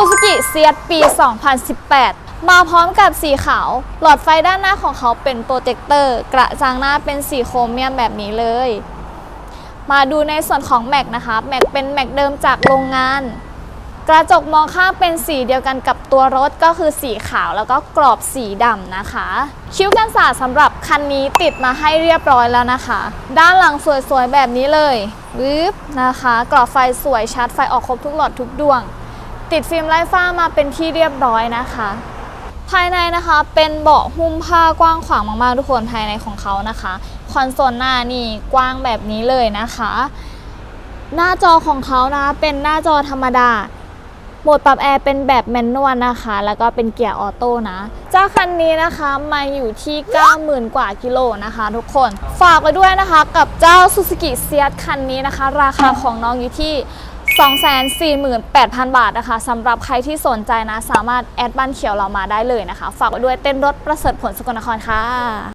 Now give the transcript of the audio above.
Suzuki s e a t ปี 2018 มาพร้อมกับสีขาว หลอดไฟด้านหน้าของเขาเป็นโปรเจคเตอร์ กระจังหน้าเป็นสีโครเมียมแบบนี้เลย มาดูในส่วนของแม็กนะคะ แม็กเป็นแม็กเดิมจากโรงงาน กระจกมองข้างเป็นสีเดียวกันกับตัวรถก็คือสีขาวแล้วก็กรอบสีดำนะคะ คิ้วกันศาสตร์สำหรับคันนี้ติดมาให้เรียบร้อยแล้วนะคะ ด้านหลังสวยๆแบบนี้เลยวืบนะคะ กรอบไฟสวยชัดไฟออกครบทุกหลอดทุกดวง ติดฟิล์มไล่ฟ้ามาเป็นที่เรียบร้อยนะคะ ภายในนะคะเป็นเบาะหุ้มผ้ากว้างขวางมากๆทุกคนภายในของเขานะคะ คอนโซลหน้านี่กว้างแบบนี้เลยนะคะ หน้าจอของเขานะคะเป็นหน้าจอธรรมดาโหมดปรับแอร์เป็นแบบแมนนวลนะคะ แล้วก็เป็นเกียร์ออโต้นะ เจ้าคันนี้นะคะมาอยู่ที่ 90,000 กว่ากิโลนะคะ ทุกคน ฝากไว้ด้วยนะคะกับเจ้า Suzuki s e a t คันนี้นะคะ ราคาของน้องอยู่ที่ 248,000 บาทนะคะสำหรับใครที่สนใจนะ สามารถแอดบ้านเขียวเรามาได้เลยนะคะ ฝากไว้ด้วยเต้นรถประเสริฐผลสกลนครค่ะ